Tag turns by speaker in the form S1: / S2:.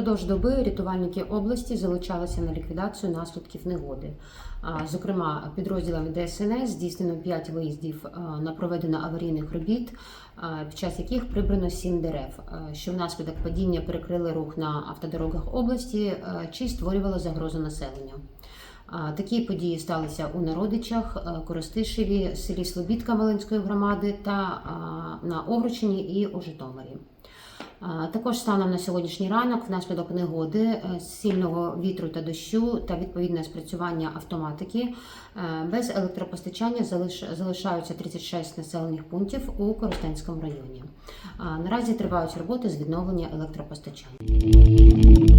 S1: доби рятувальники області залучалися на ліквідацію наслідків негоди. Зокрема, підрозділами ДСНС здійснено 5 виїздів на проведення аварійних робіт, під час яких прибрано 7 дерев, що внаслідок падіння перекрили рух на автодорогах області чи створювало загрозу населенню. Такі події сталися у Народичах, Коростишеві, селі Слобідка Волинської громади та на Овручині і у Житомирі. Також станом на сьогоднішній ранок, внаслідок негоди, е, сильного вітру та дощу та відповідне спрацювання автоматики е, без електропостачання залиш- залишаються 36 населених пунктів у Коростенському районі. Наразі тривають роботи з відновлення електропостачання.